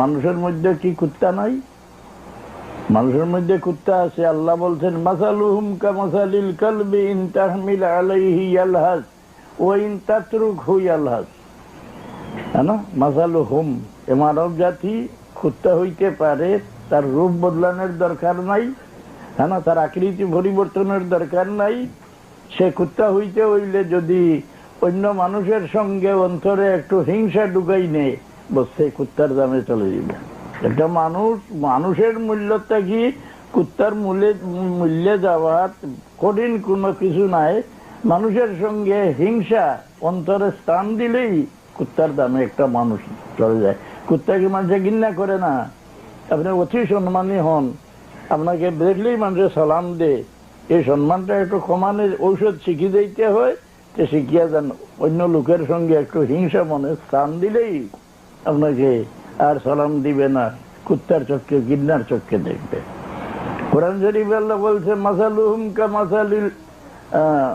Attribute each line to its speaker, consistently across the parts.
Speaker 1: মানুষের মধ্যে কি কুত্তা নাই? মানুষের মধ্যে কুত্তা আছে, আল্লাহ বলছেন, মাসালুহুম কা মাসালিল কালবি ইন তাহমিল আলাইহি ইয়ালহাস ও ইন তাতরুকহু ইয়ালহাস না মাসালু হুম এ মানব জাতি কুত্তা হইতে পারে, তার রূপ বদলানোর দরকার নাই। হ্যাঁ না তার আকৃতি পরিবর্তনের দরকার নাই। সে কুত্তা হইতে হইলে যদি অন্য মানুষের সঙ্গে অন্তরে একটু হিংসা ঢুকাই নেই বসে কুত্তার দামে চলে যাবে। একটা মানুষ, মানুষের মূল্যটা কি? কুত্তার মূল্যে মূল্যে যাওয়ার কঠিন কোনো কিছু নাই। মানুষের সঙ্গে হিংসা, অন্তরে স্থান দিলেই কুত্তার দামে একটা মানুষ চলে যায়। কুত্তাকে মানুষে ঘৃণা করে না? আপনি অতি সম্মানী হন। আপনাকে দেখলেই মানুষের সালাম দে এই সম্মানটা একটু কমানোর ঔষধ শিখিয়ে দিতে হয় যে শিখিয়া যান। অন্য লোকের সঙ্গে একটু হিংসা মনে স্থান দিলেই আপনাকে আর সালাম দিবে না কুত্তার চোখকে গিন্নার চোখকে দেখবে কোরআন শরীফ আল্লাহ বলছে মাসালুহুম কা মাসালিল আহ,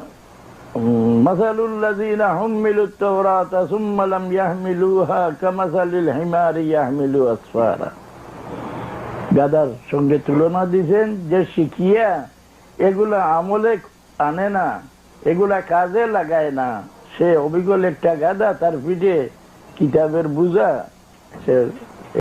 Speaker 1: مثل الذين حملوا التوراة ثم لم يحملوها كمثل الحمار يحمل أسفارا গাদার সঙ্গে তুলনা দিছেন যে শিখিয়া এগুলা আমলে আনে না এগুলা কাজে লাগায় না সে অবিকল একটা গাদা তার পিঠে কিতাবের বুঝা সে